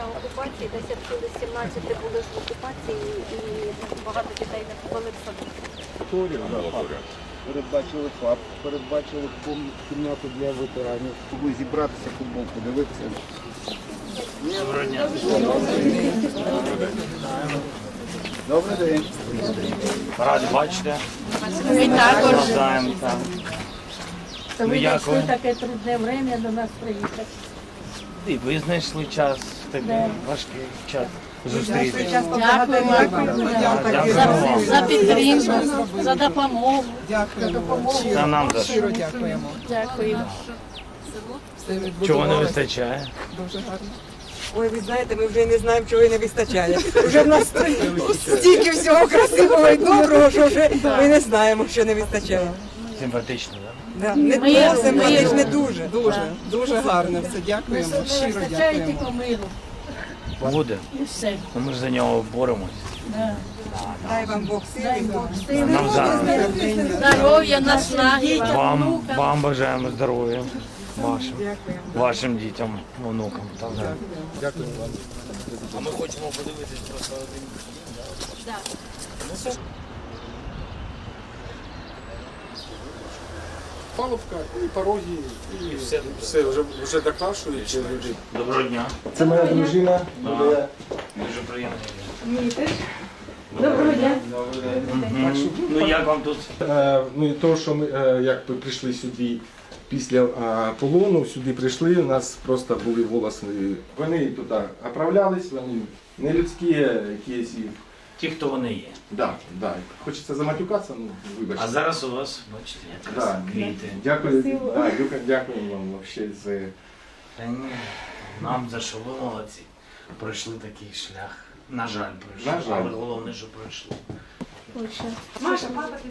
після окупації, десь як коли 17 були ж в окупації і багато дітей не побили в садок. Передбачили ФАП, передбачили кімнату для ветеранів. Ви зібратися, футбол подивитися. Доброго дня. Добрий день. Раді бачите. Ми також. Там. Ну, ви знайшли таке трудне время до нас приїхати. І ви знайшли час, такий важкий час зустрітися. Дякуємо за, за підтримку, за допомогу. За допомогу. Та нам за що. Щиро дякуємо. Дякую. Чого не вистачає? дуже гарно. Ой, ви знаєте, ми вже не знаємо, чого і не вистачає. Вже в нас стільки всього красивого і доброго, що вже ми не знаємо, що не вистачає. Симпатично, так? Да. Не Ми- дуже, ми- симпатичне дуже. Дуже, дуже гарно все. Дякуємо. Не Щиро вистачає дякуємо. тільки миру. Буде. І все. Ну, Ми ж за нього боремось. Да. Дай вам Бог сили. Сили, Навзаєм. здоров'я, наснаги, Вам, вам бажаємо здоров'я. Вашим, вашим дітям, онукам. Так, вам. А ми хочемо подивитись просто один. Палубка і пороги, і все. все, вже, вже докрашують люди. Доброго дня. Це моя дружина. Дуже приємно. Доброго дня. Мгм. Ну як вам тут? Е, ну і то, що ми е, як ми прийшли сюди після е, полону, сюди прийшли, у нас просто були волоси. Вони тут оправлялись, вони не людські, якісь. Ті, хто вони є. Да, да. Хочеться заматюкатися, ну вибачте. А зараз у вас, бачите, якраз Да. квіти. Дякую, да, дякую, дякую вам вообще за Та ні, нам за що ви молодці. Пройшли такий шлях. На жаль, пройшли. На жаль. Але головне, що пройшли. Маша, папа, ти.